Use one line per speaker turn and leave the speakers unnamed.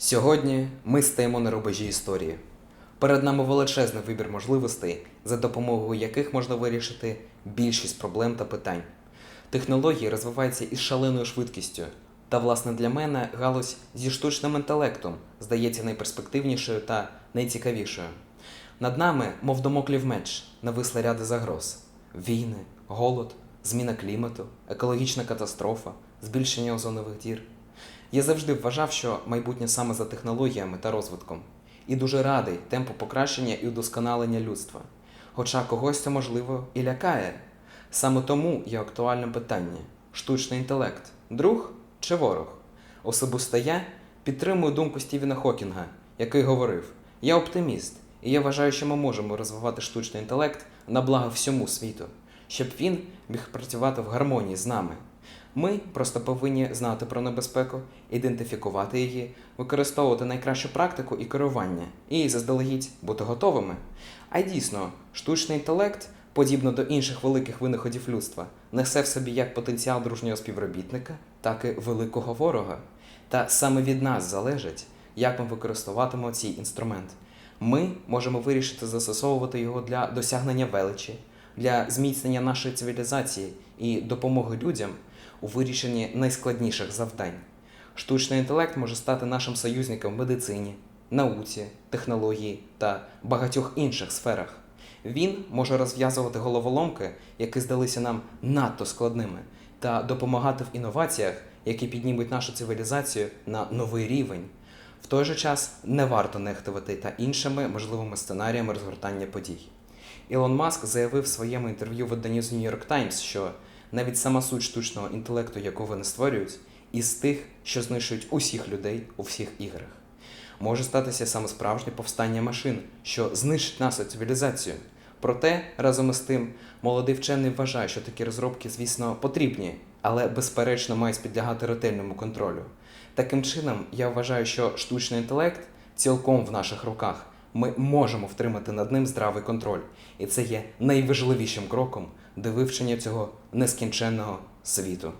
Сьогодні ми стаємо на рубежі історії. Перед нами величезний вибір можливостей, за допомогою яких можна вирішити більшість проблем та питань. Технології розвиваються із шаленою швидкістю. Та, власне, для мене галузь зі штучним інтелектом здається найперспективнішою та найцікавішою. Над нами, мов домоклів меч, нависли ряди загроз: війни, голод, зміна клімату, екологічна катастрофа, збільшення озонових дір. Я завжди вважав, що майбутнє саме за технологіями та розвитком, і дуже радий темпу покращення і удосконалення людства. Хоча когось це можливо і лякає. Саме тому є актуальне питання: штучний інтелект друг чи ворог? Особисто я підтримую думку Стівена Хокінга, який говорив: Я оптиміст, і я вважаю, що ми можемо розвивати штучний інтелект на благо всьому світу, щоб він міг працювати в гармонії з нами. Ми просто повинні знати про небезпеку, ідентифікувати її, використовувати найкращу практику і керування, і заздалегідь бути готовими. А дійсно, штучний інтелект, подібно до інших великих винаходів людства, несе в собі як потенціал дружнього співробітника, так і великого ворога. Та саме від нас залежить, як ми використовуватимемо цей інструмент. Ми можемо вирішити застосовувати його для досягнення величі, для зміцнення нашої цивілізації і допомоги людям у вирішенні найскладніших завдань. Штучний інтелект може стати нашим союзником в медицині, науці, технології та багатьох інших сферах. Він може розв'язувати головоломки, які здалися нам надто складними, та допомагати в інноваціях, які піднімуть нашу цивілізацію на новий рівень. В той же час не варто нехтувати та іншими можливими сценаріями розгортання подій. Ілон Маск заявив в своєму інтерв'ю виданню з New York Times, що навіть сама суть штучного інтелекту, яку вони створюють, із тих, що знищують усіх людей у всіх іграх. Може статися саме справжнє повстання машин, що знищить нашу цивілізацію. Проте, разом із тим, молодий вчений вважає, що такі розробки, звісно, потрібні, але безперечно мають підлягати ретельному контролю. Таким чином, я вважаю, що штучний інтелект цілком в наших руках. Ми можемо втримати над ним здравий контроль, і це є найважливішим кроком до вивчення цього нескінченного світу.